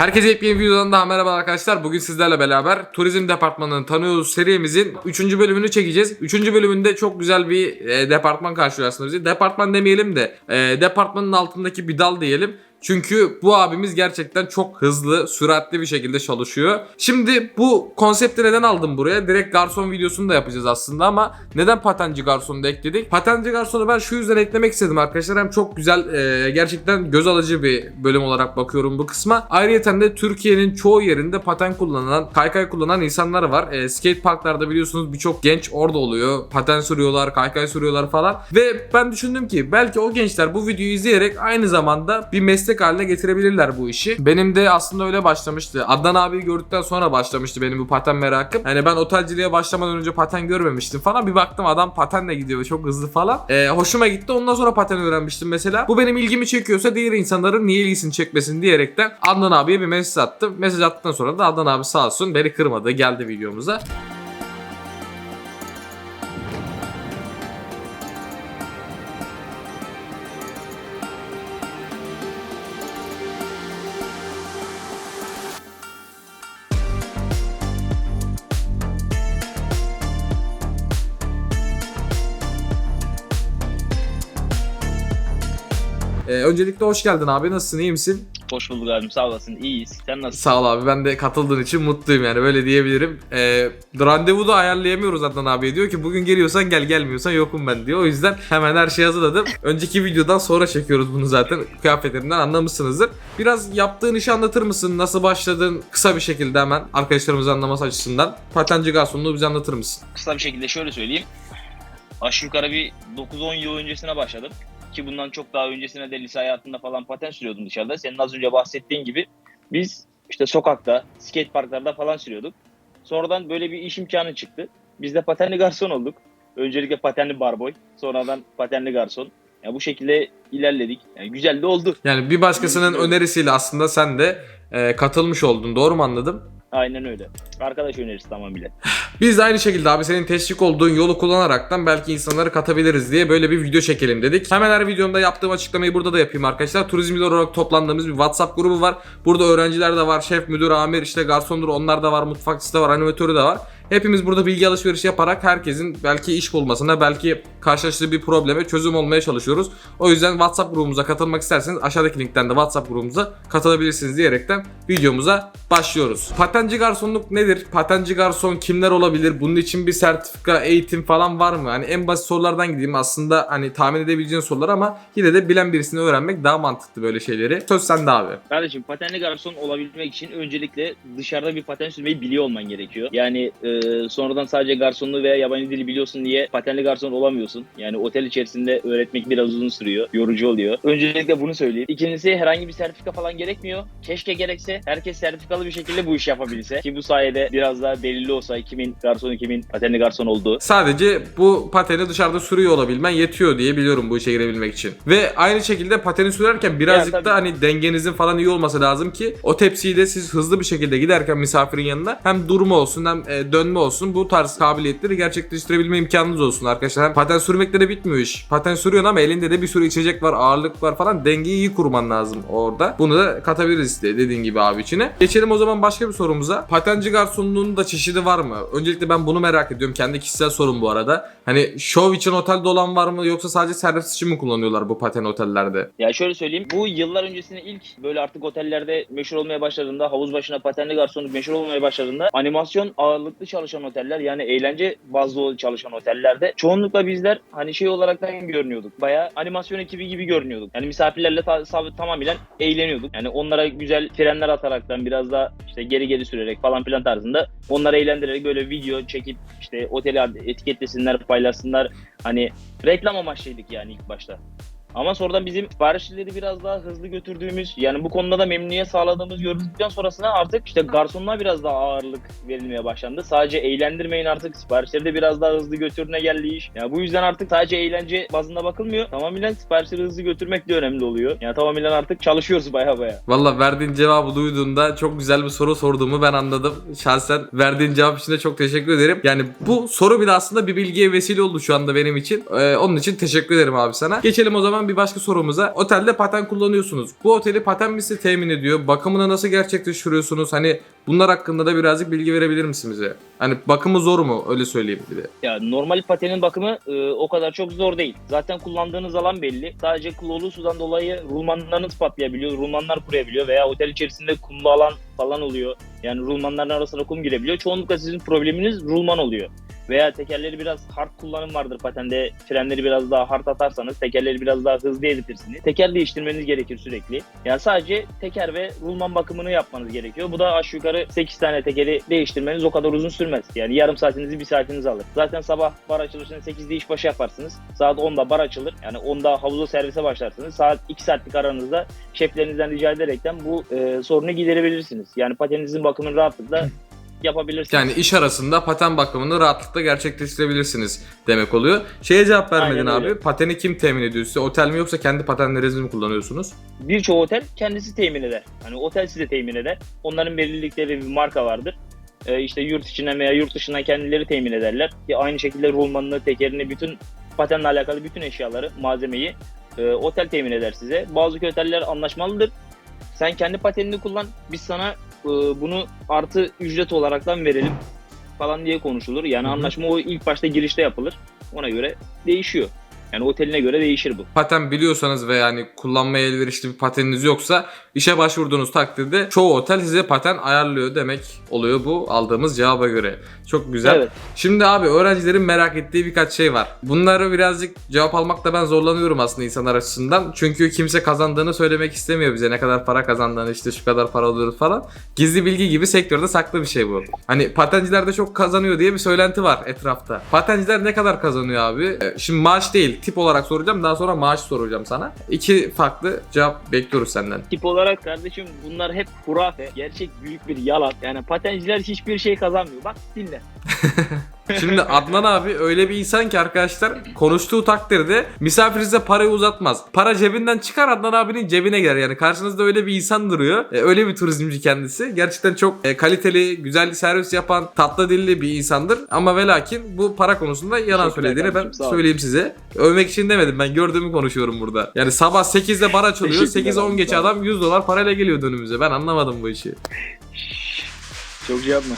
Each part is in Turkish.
Herkese yepyeni bir videodan daha merhaba arkadaşlar. Bugün sizlerle beraber Turizm Departmanı'nın tanıyoruz serimizin 3. bölümünü çekeceğiz. 3. bölümünde çok güzel bir e, departman karşılıyor aslında bizi. Departman demeyelim de e, departmanın altındaki bir dal diyelim. Çünkü bu abimiz gerçekten çok hızlı, süratli bir şekilde çalışıyor. Şimdi bu konsepti neden aldım buraya? Direkt garson videosunu da yapacağız aslında ama neden patenci garsonu da ekledik? Patenci garsonu ben şu yüzden eklemek istedim arkadaşlar. Hem çok güzel, e, gerçekten göz alıcı bir bölüm olarak bakıyorum bu kısma. Ayrıca de Türkiye'nin çoğu yerinde paten kullanan, kaykay kullanan insanlar var. E, skate parklarda biliyorsunuz birçok genç orada oluyor. Paten sürüyorlar, kaykay sürüyorlar falan. Ve ben düşündüm ki belki o gençler bu videoyu izleyerek aynı zamanda bir meslek haline getirebilirler bu işi. Benim de aslında öyle başlamıştı. Adnan abiyi gördükten sonra başlamıştı benim bu paten merakım. Hani ben otelciliğe başlamadan önce paten görmemiştim falan. Bir baktım adam patenle gidiyor çok hızlı falan. E, hoşuma gitti. Ondan sonra paten öğrenmiştim mesela. Bu benim ilgimi çekiyorsa diğer insanların niye ilgisini çekmesin diyerekten Adnan abiye bir mesaj attım. Mesaj attıktan sonra da Adnan abi sağ olsun beni kırmadı. Geldi videomuza. Öncelikle hoş geldin abi. Nasılsın? iyi misin? Hoş bulduk abim sağ olasın iyiyiz. Sen nasılsın? Sağ ol abi. Ben de katıldığın için mutluyum yani böyle diyebilirim. Ee, randevu da ayarlayamıyoruz Adnan abi. Diyor ki bugün geliyorsan gel gelmiyorsan yokum ben diyor. O yüzden hemen her şeyi hazırladım. Önceki videodan sonra çekiyoruz bunu zaten. Kıyafetlerinden anlamışsınızdır. Biraz yaptığın işi anlatır mısın? Nasıl başladın? Kısa bir şekilde hemen arkadaşlarımızın anlaması açısından. Patenci garsonluğu bize anlatır mısın? Kısa bir şekilde şöyle söyleyeyim. Aşağı yukarı bir 9-10 yıl öncesine başladım. Ki bundan çok daha öncesine de lise hayatında falan paten sürüyordum dışarıda. Senin az önce bahsettiğin gibi biz işte sokakta, skate parklarda falan sürüyorduk. Sonradan böyle bir iş imkanı çıktı. Biz de patenli garson olduk. Öncelikle patenli barboy, sonradan patenli garson. Yani bu şekilde ilerledik. Yani güzel de oldu. Yani bir başkasının önerisiyle aslında sen de e, katılmış oldun. Doğru mu anladım? Aynen öyle. Arkadaş önerisi tamamıyla. Biz de aynı şekilde abi senin teşvik olduğun yolu kullanaraktan belki insanları katabiliriz diye böyle bir video çekelim dedik. Hemen her videomda yaptığım açıklamayı burada da yapayım arkadaşlar. Turizmciler olarak toplandığımız bir WhatsApp grubu var. Burada öğrenciler de var, şef, müdür, amir, işte garsondur onlar da var, mutfakçısı da var, animatörü de var. Hepimiz burada bilgi alışverişi yaparak herkesin belki iş bulmasına, belki karşılaştığı bir probleme çözüm olmaya çalışıyoruz. O yüzden WhatsApp grubumuza katılmak isterseniz aşağıdaki linkten de WhatsApp grubumuza katılabilirsiniz diyerekten videomuza başlıyoruz. Patenci garsonluk nedir? Patenci garson kimler olabilir? Bunun için bir sertifika, eğitim falan var mı? Hani en basit sorulardan gideyim aslında hani tahmin edebileceğin sorular ama yine de bilen birisini öğrenmek daha mantıklı böyle şeyleri. Söz sende abi. Kardeşim patenli garson olabilmek için öncelikle dışarıda bir paten sürmeyi biliyor olman gerekiyor. Yani e, sonradan sadece garsonluğu veya yabancı dili biliyorsun diye patenli garson olamıyorsun. Yani otel içerisinde öğretmek biraz uzun sürüyor, yorucu oluyor. Öncelikle bunu söyleyeyim. İkincisi herhangi bir sertifika falan gerekmiyor. Keşke gerekse herkes sertifikalı bir şekilde bu işi yapabilse. Ki bu sayede biraz daha belirli olsa kimin garsonu kimin patenli garson olduğu. Sadece bu pateni dışarıda sürüyor olabilmen yetiyor diye biliyorum bu işe girebilmek için. Ve aynı şekilde pateni sürerken birazcık tabii. da hani dengenizin falan iyi olması lazım ki o tepsiyi de siz hızlı bir şekilde giderken misafirin yanına hem durma olsun hem e, dönme olsun bu tarz kabiliyetleri gerçekleştirebilme imkanınız olsun arkadaşlar. Hem paten sürmekle de bitmiyor iş. Paten sürüyorsun ama elinde de bir sürü içecek var, ağırlık var falan. Dengeyi iyi kurman lazım orada. Bunu da katabiliriz işte dediğin gibi abi içine. Geçelim o zaman başka bir sorumuza. Patenci garsonluğunun da çeşidi var mı? Öncelikle ben bunu merak ediyorum. Kendi kişisel sorum bu arada. Hani şov için otelde olan var mı yoksa sadece servis için mi kullanıyorlar bu paten otellerde? Ya şöyle söyleyeyim. Bu yıllar öncesinde ilk böyle artık otellerde meşhur olmaya başladığında, havuz başına patenli garsonluk meşhur olmaya başladığında animasyon ağırlıklı çalışan oteller yani eğlence bazlı çalışan otellerde çoğunlukla bizler hani şey olaraktan görünüyorduk. Bayağı animasyon ekibi gibi görünüyorduk. Yani misafirlerle ta- tamamen eğleniyorduk. Yani onlara güzel frenler ataraktan biraz da işte geri geri sürerek falan filan tarzında onları eğlendirerek böyle video çekip işte oteli etiketlesinler, paylaşsınlar. Hani reklam amaçlıydık yani ilk başta. Ama sonradan bizim siparişleri biraz daha hızlı götürdüğümüz yani bu konuda da memnuniyet sağladığımız gördükten sonrasında artık işte garsonluğa biraz daha ağırlık verilmeye başlandı. Sadece eğlendirmeyin artık siparişleri de biraz daha hızlı götürüne geldi iş. Yani bu yüzden artık sadece eğlence bazında bakılmıyor. Tamamen siparişleri hızlı götürmek de önemli oluyor. Yani tamamen artık çalışıyoruz baya baya. Valla verdiğin cevabı duyduğumda çok güzel bir soru sorduğumu ben anladım. Şahsen verdiğin cevap için de çok teşekkür ederim. Yani bu soru bile aslında bir bilgiye vesile oldu şu anda benim için. Ee, onun için teşekkür ederim abi sana. Geçelim o zaman zaman bir başka sorumuza. Otelde paten kullanıyorsunuz. Bu oteli paten mi size temin ediyor? Bakımını nasıl gerçekleştiriyorsunuz? Hani bunlar hakkında da birazcık bilgi verebilir misin bize? Hani bakımı zor mu? Öyle söyleyeyim bir de. Ya normal patenin bakımı e, o kadar çok zor değil. Zaten kullandığınız alan belli. Sadece klorlu sudan dolayı rulmanlarınız patlayabiliyor, rulmanlar kuruyabiliyor veya otel içerisinde kumlu alan falan oluyor. Yani rulmanların arasına kum girebiliyor. Çoğunlukla sizin probleminiz rulman oluyor. Veya tekerleri biraz hard kullanım vardır patende. Frenleri biraz daha hard atarsanız tekerleri biraz daha hızlı eritirsiniz. Teker değiştirmeniz gerekir sürekli. Yani sadece teker ve rulman bakımını yapmanız gerekiyor. Bu da aşağı yukarı 8 tane tekeri değiştirmeniz o kadar uzun sürmez. Yani yarım saatinizi bir saatinizi alır. Zaten sabah bar açılışında 8'de işbaşı yaparsınız. Saat 10'da bar açılır. Yani 10'da havuza servise başlarsınız. Saat 2 saatlik aranızda şeflerinizden rica ederekten bu e, sorunu giderebilirsiniz. Yani pateninizin bakımını rahatlıkla yapabilirsiniz. Yani iş arasında paten bakımını rahatlıkla gerçekleştirebilirsiniz demek oluyor. Şeye cevap vermedin Aynen abi. öyle. Pateni kim temin ediyor size? Otel mi yoksa kendi patenlerinizi mi kullanıyorsunuz? birçok otel kendisi temin eder. Hani otel size temin eder. Onların belirledikleri bir marka vardır. Ee, işte yurt içinden veya yurt dışından kendileri temin ederler. Ki aynı şekilde rulmanını, tekerini, bütün patenle alakalı bütün eşyaları, malzemeyi e, otel temin eder size. Bazı oteller anlaşmalıdır. Sen kendi patenini kullan. Biz sana bunu artı ücret olaraktan verelim falan diye konuşulur. Yani Hı hı. anlaşma o ilk başta girişte yapılır. Ona göre değişiyor. Yani oteline göre değişir bu. Paten biliyorsanız ve yani kullanmaya elverişli bir pateniniz yoksa işe başvurduğunuz takdirde çoğu otel size paten ayarlıyor demek oluyor bu aldığımız cevaba göre. Çok güzel. Evet. Şimdi abi öğrencilerin merak ettiği birkaç şey var. Bunları birazcık cevap almakta ben zorlanıyorum aslında insanlar açısından. Çünkü kimse kazandığını söylemek istemiyor bize. Ne kadar para kazandığını işte şu kadar para alıyoruz falan. Gizli bilgi gibi sektörde saklı bir şey bu. Hani patenciler de çok kazanıyor diye bir söylenti var etrafta. Patenciler ne kadar kazanıyor abi? Ee, Şimdi maaş değil tip olarak soracağım daha sonra maaş soracağım sana. İki farklı cevap bekliyoruz senden. Tip olarak kardeşim bunlar hep hurafe. Gerçek büyük bir yalan. Yani patenciler hiçbir şey kazanmıyor. Bak dinle. Şimdi Adnan abi öyle bir insan ki arkadaşlar konuştuğu takdirde misafir size parayı uzatmaz. Para cebinden çıkar Adnan abinin cebine girer. Yani karşınızda öyle bir insan duruyor. E, öyle bir turizmci kendisi. Gerçekten çok e, kaliteli, güzel servis yapan, tatlı dilli bir insandır. Ama ve lakin bu para konusunda yalan Teşekkürler söylediğini ben kardeşim, söyleyeyim size. Övmek için demedim. Ben gördüğümü konuşuyorum burada. Yani sabah 8'de bar açılıyor. Teşekkürler 8'e 10 abi, geç sağ ol. adam 100 dolar parayla geliyor önümüze. Ben anlamadım bu işi. Çok şey yapma.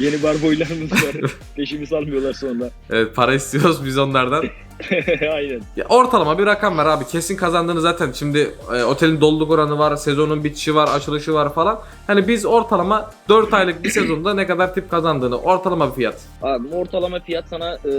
Yeni bar boylarımız var. Peşimi salmıyorlar sonra. Evet para istiyoruz biz onlardan. Aynen. Ya ortalama bir rakam ver abi. Kesin kazandığını zaten şimdi e, otelin doluluk oranı var, sezonun bitişi var, açılışı var falan. Hani biz ortalama 4 aylık bir sezonda ne kadar tip kazandığını ortalama bir fiyat. Abi ortalama fiyat sana e,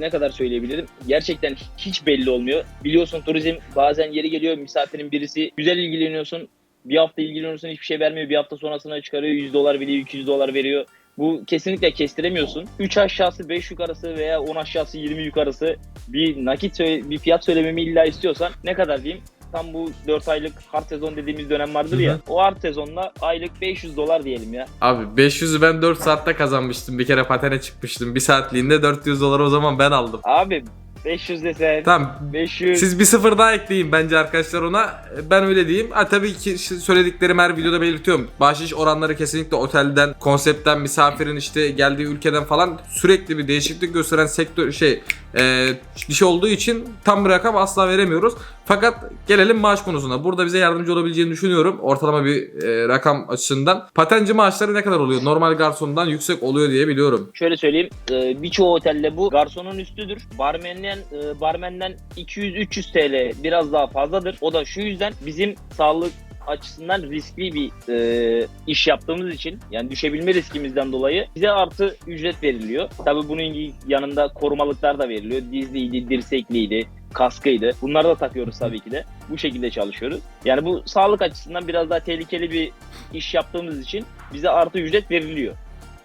ne kadar söyleyebilirim? Gerçekten hiç belli olmuyor. Biliyorsun turizm bazen yeri geliyor misafirin birisi güzel ilgileniyorsun. Bir hafta ilgileniyorsun hiçbir şey vermiyor. Bir hafta sonrasına çıkarıyor 100 dolar veriyor 200 dolar veriyor. Bu kesinlikle kestiremiyorsun. 3 aşağısı 5 yukarısı veya 10 aşağısı 20 yukarısı bir nakit bir fiyat söylememi illa istiyorsan ne kadar diyeyim? Tam bu 4 aylık hard sezon dediğimiz dönem vardır ya. O hard sezonla aylık 500 dolar diyelim ya. Abi 500'ü ben 4 saatte kazanmıştım. Bir kere patene çıkmıştım. Bir saatliğinde 400 dolar o zaman ben aldım. Abi 500 desen Tamam 500 Siz bir sıfır daha ekleyin bence arkadaşlar ona. Ben öyle diyeyim. Ha, tabii ki söylediklerim her videoda belirtiyorum. Bahşiş oranları kesinlikle otelden, konseptten, misafirin işte geldiği ülkeden falan sürekli bir değişiklik gösteren sektör şey e, bir şey olduğu için tam bir rakam asla veremiyoruz. Fakat gelelim maaş konusuna. Burada bize yardımcı olabileceğini düşünüyorum. Ortalama bir e, rakam açısından. Patenci maaşları ne kadar oluyor? Normal garsondan yüksek oluyor diye biliyorum. Şöyle söyleyeyim, e, birçok otelde bu garsonun üstüdür. Barmenden e, barmenden 200-300 TL biraz daha fazladır. O da şu yüzden bizim sağlık açısından riskli bir e, iş yaptığımız için yani düşebilme riskimizden dolayı bize artı ücret veriliyor. Tabii bunun yanında korumalıklar da veriliyor. Dizliydi, dirsekliydi, kaskıydı. Bunları da takıyoruz tabii ki de. Bu şekilde çalışıyoruz. Yani bu sağlık açısından biraz daha tehlikeli bir iş yaptığımız için bize artı ücret veriliyor.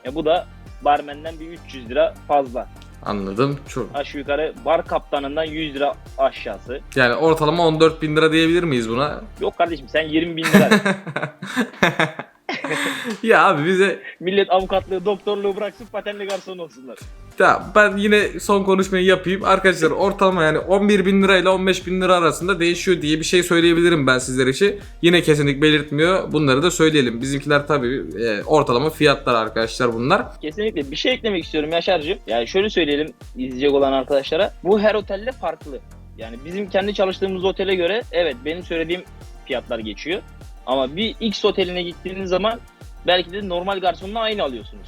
Ya bu da barmenden bir 300 lira fazla. Anladım. Çok. Aşağı yukarı bar kaptanından 100 lira aşağısı. Yani ortalama 14 bin lira diyebilir miyiz buna? Yok kardeşim sen 20 bin lira. ya abi bize Millet avukatlığı, doktorluğu bıraksın patenli garson olsunlar. ya ben yine son konuşmayı yapayım. Arkadaşlar ortalama yani 11 bin lira ile 15 bin lira arasında değişiyor diye bir şey söyleyebilirim ben sizler için. Yine kesinlik belirtmiyor. Bunları da söyleyelim. Bizimkiler tabii e, ortalama fiyatlar arkadaşlar bunlar. Kesinlikle bir şey eklemek istiyorum Yaşar'cığım. Yani şöyle söyleyelim izleyecek olan arkadaşlara. Bu her otelde farklı. Yani bizim kendi çalıştığımız otele göre evet benim söylediğim fiyatlar geçiyor. Ama bir X oteline gittiğiniz zaman belki de normal garsonla aynı alıyorsunuz.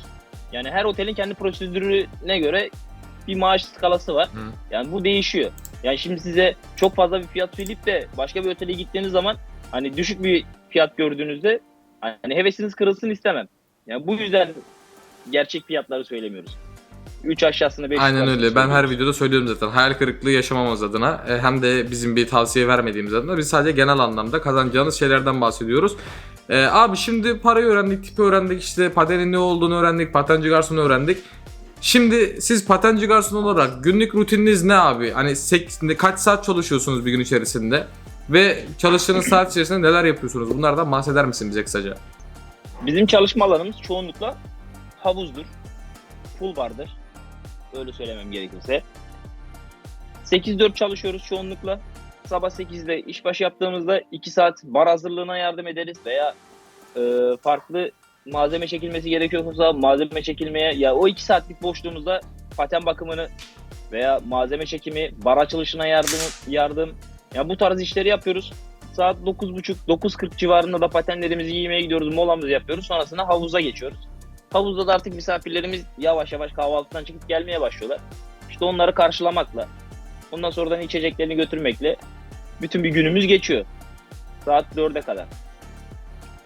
Yani her otelin kendi prosedürüne göre bir maaş skalası var. Hı. Yani bu değişiyor. Yani şimdi size çok fazla bir fiyat söyleyip de başka bir otele gittiğiniz zaman hani düşük bir fiyat gördüğünüzde hani hevesiniz kırılsın istemem. Yani bu yüzden gerçek fiyatları söylemiyoruz. 3 aşağısını 5 Aynen öyle. Ben her videoda söylüyorum zaten. Hayal kırıklığı yaşamamız adına e, hem de bizim bir tavsiye vermediğimiz adına biz sadece genel anlamda kazanacağınız şeylerden bahsediyoruz. E, abi şimdi parayı öğrendik, tipi öğrendik, işte patenin ne olduğunu öğrendik, patenci garsonu öğrendik. Şimdi siz patenci garson olarak günlük rutininiz ne abi? Hani sek- kaç saat çalışıyorsunuz bir gün içerisinde? Ve çalıştığınız saat içerisinde neler yapıyorsunuz? Bunlardan bahseder misin bize kısaca? Bizim çalışma alanımız çoğunlukla havuzdur. Pool vardır. Öyle söylemem gerekirse. 8-4 çalışıyoruz çoğunlukla. Sabah 8'de işbaşı yaptığımızda 2 saat bar hazırlığına yardım ederiz veya e, farklı malzeme çekilmesi gerekiyorsa malzeme çekilmeye ya o 2 saatlik boşluğumuzda paten bakımını veya malzeme çekimi, bar açılışına yardım yardım ya bu tarz işleri yapıyoruz. Saat 9.30-9.40 civarında da patenlerimizi giymeye gidiyoruz, molamızı yapıyoruz. Sonrasında havuza geçiyoruz. Havuzda da artık misafirlerimiz yavaş yavaş kahvaltıdan çıkıp gelmeye başlıyorlar. İşte onları karşılamakla, ondan sonradan içeceklerini götürmekle bütün bir günümüz geçiyor. Saat 4'e kadar.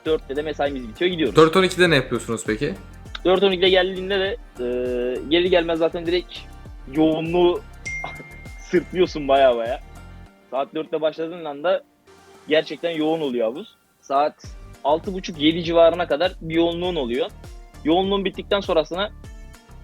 4'te de mesaimiz bitiyor gidiyoruz. 4-12'de ne yapıyorsunuz peki? 4.12'de geldiğinde de e, gelir gelmez zaten direkt yoğunluğu sırtlıyorsun baya baya. Saat 4'te başladığın anda gerçekten yoğun oluyor havuz. Saat 6.30-7 civarına kadar bir yoğunluğun oluyor. Yoğunluğun bittikten sonrasına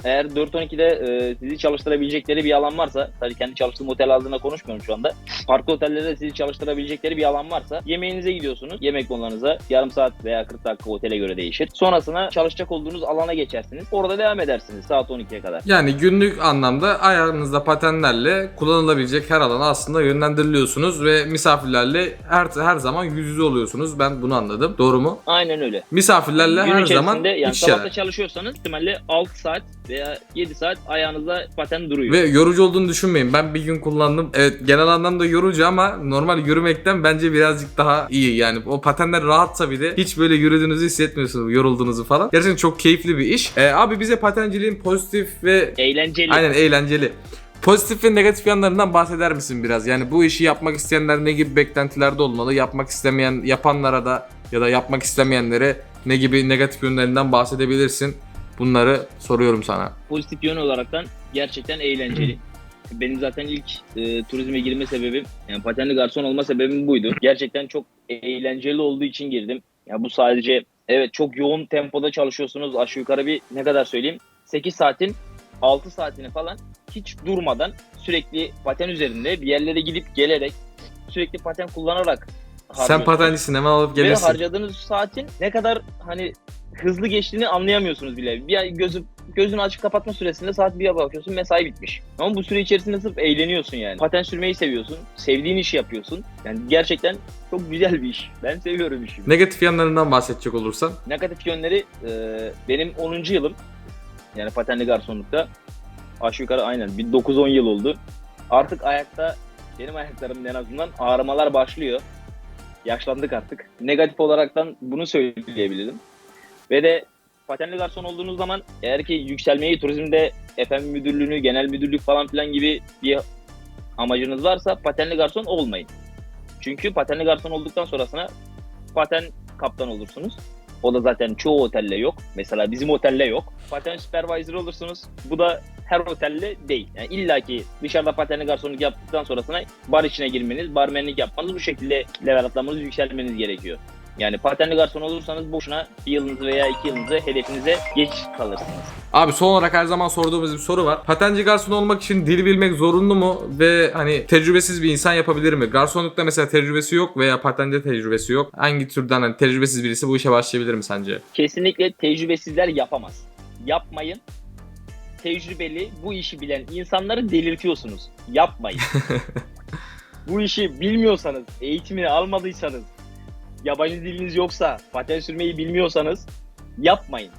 eğer 4.12'de e, sizi çalıştırabilecekleri bir alan varsa, tabii kendi çalıştığım otel adına konuşmuyorum şu anda. Farklı otellerde sizi çalıştırabilecekleri bir alan varsa yemeğinize gidiyorsunuz. Yemek konularınıza yarım saat veya 40 dakika otele göre değişir. Sonrasında çalışacak olduğunuz alana geçersiniz. Orada devam edersiniz saat 12'ye kadar. Yani günlük anlamda ayağınızda patenlerle kullanılabilecek her alana aslında yönlendiriliyorsunuz ve misafirlerle her her zaman yüz yüze oluyorsunuz. Ben bunu anladım. Doğru mu? Aynen öyle. Misafirlerle Gün her içerisinde zaman yani iç sabah da şeyler. çalışıyorsanız ihtimalle 6 saat veya 7 saat ayağınızda paten duruyor. Ve yorucu olduğunu düşünmeyin. Ben bir gün kullandım. Evet genel anlamda yorucu ama normal yürümekten bence birazcık daha iyi. Yani o patenler rahatsa bir de hiç böyle yürüdüğünüzü hissetmiyorsunuz, yorulduğunuzu falan. Gerçekten çok keyifli bir iş. Ee, abi bize patenciliğin pozitif ve Eğlenceli. Aynen eğlenceli. Pozitif ve negatif yanlarından bahseder misin biraz? Yani bu işi yapmak isteyenler ne gibi beklentilerde olmalı? Yapmak istemeyen yapanlara da ya da yapmak istemeyenlere ne gibi negatif yönlerinden bahsedebilirsin? Bunları soruyorum sana. Pozitif yön olaraktan gerçekten eğlenceli. Benim zaten ilk e, turizme girme sebebim, yani patenli garson olma sebebim buydu. Gerçekten çok eğlenceli olduğu için girdim. Ya bu sadece evet çok yoğun tempoda çalışıyorsunuz. Aşağı yukarı bir ne kadar söyleyeyim? 8 saatin 6 saatini falan hiç durmadan sürekli paten üzerinde bir yerlere gidip gelerek sürekli paten kullanarak Sen patencisin hemen alıp Ve gelirsin. harcadığınız saatin ne kadar hani hızlı geçtiğini anlayamıyorsunuz bile. Bir gözü gözünü açıp kapatma süresinde saat 1'e bakıyorsun mesai bitmiş. Ama bu süre içerisinde sırf eğleniyorsun yani. Paten sürmeyi seviyorsun. Sevdiğin işi yapıyorsun. Yani gerçekten çok güzel bir iş. Ben seviyorum işimi. Negatif yanlarından bahsedecek olursan. Negatif yönleri e, benim 10. yılım. Yani patenli garsonlukta. Aşağı yukarı aynen bir 9-10 yıl oldu. Artık ayakta benim ayaklarımın en azından ağrımalar başlıyor. Yaşlandık artık. Negatif olaraktan bunu söyleyebilirim. Ve de patenli garson olduğunuz zaman eğer ki yükselmeyi turizmde FM müdürlüğünü, genel müdürlük falan filan gibi bir amacınız varsa patenli garson olmayın. Çünkü patenli garson olduktan sonrasına paten kaptan olursunuz. O da zaten çoğu otelle yok. Mesela bizim otelle yok. Paten supervisor olursunuz. Bu da her otelle değil. Yani illa ki dışarıda patenli garsonluk yaptıktan sonrasına bar içine girmeniz, barmenlik yapmanız bu şekilde level atlamanız, yükselmeniz gerekiyor. Yani patenli garson olursanız boşuna bir yılınızı veya iki yılınızı hedefinize geç kalırsınız. Abi son olarak her zaman sorduğumuz bir soru var. Patenci garson olmak için dil bilmek zorunlu mu? Ve hani tecrübesiz bir insan yapabilir mi? Garsonlukta mesela tecrübesi yok veya patende tecrübesi yok. Hangi türden hani tecrübesiz birisi bu işe başlayabilir mi sence? Kesinlikle tecrübesizler yapamaz. Yapmayın. Tecrübeli, bu işi bilen insanları delirtiyorsunuz. Yapmayın. bu işi bilmiyorsanız, eğitimini almadıysanız, yabancı diliniz yoksa, paten sürmeyi bilmiyorsanız yapmayın.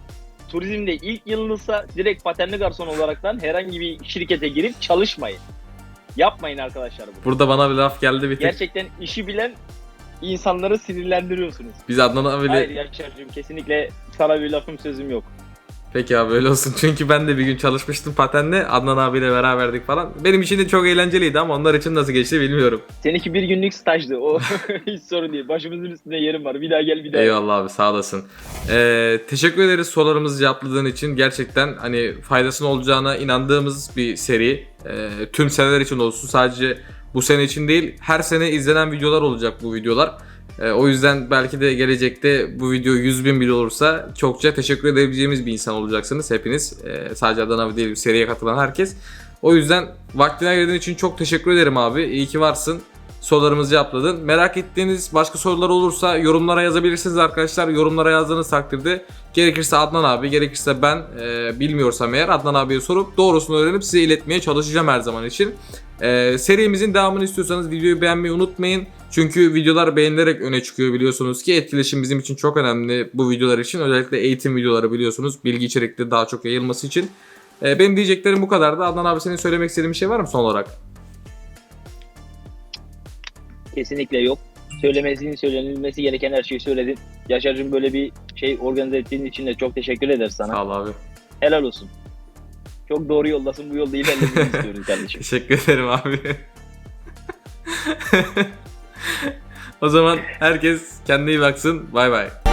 Turizmde ilk yılınızsa direkt patenli garson olaraktan herhangi bir şirkete girip çalışmayın. Yapmayın arkadaşlar bunu. Burada bana bir laf geldi bir tek. Gerçekten işi bilen insanları sinirlendiriyorsunuz. Biz Adnan abiyle Hayır Yaşar'cığım kesinlikle sana bir lafım sözüm yok. Peki abi öyle olsun. Çünkü ben de bir gün çalışmıştım patenle. Adnan abiyle beraberdik falan. Benim için de çok eğlenceliydi ama onlar için nasıl geçti bilmiyorum. Seninki bir günlük stajdı. O hiç sorun değil. Başımızın üstünde yerim var. Bir daha gel bir daha. Eyvallah abi sağ olasın. Ee, teşekkür ederiz sorularımızı cevapladığın için. Gerçekten hani faydasının olacağına inandığımız bir seri. Ee, tüm seneler için olsun. Sadece bu sene için değil. Her sene izlenen videolar olacak bu videolar. Ee, o yüzden belki de gelecekte bu video 100 bin bile olursa çokça teşekkür edebileceğimiz bir insan olacaksınız hepiniz. Ee, sadece Adnan abi değil seriye katılan herkes. O yüzden vaktine ayırdığın için çok teşekkür ederim abi. İyi ki varsın. Sorularımızı cevapladın. Merak ettiğiniz başka sorular olursa yorumlara yazabilirsiniz arkadaşlar. Yorumlara yazdığınız takdirde gerekirse Adnan abi, gerekirse ben e, bilmiyorsam eğer Adnan abiye sorup doğrusunu öğrenip size iletmeye çalışacağım her zaman için. E, serimizin devamını istiyorsanız videoyu beğenmeyi unutmayın. Çünkü videolar beğenilerek öne çıkıyor biliyorsunuz ki etkileşim bizim için çok önemli bu videolar için. Özellikle eğitim videoları biliyorsunuz bilgi içerikli daha çok yayılması için. E, benim diyeceklerim bu kadardı. Adnan abi senin söylemek istediğin bir şey var mı son olarak? Kesinlikle yok. Söylemesini söylenilmesi gereken her şeyi söyledin. Yaşar'cığım böyle bir şey organize ettiğin için de çok teşekkür ederiz sana. Sağ ol abi. Helal olsun. Çok doğru yoldasın. Bu yolda ilerlemeni istiyoruz kardeşim. Teşekkür ederim abi. o zaman herkes kendine iyi baksın. Bay bay.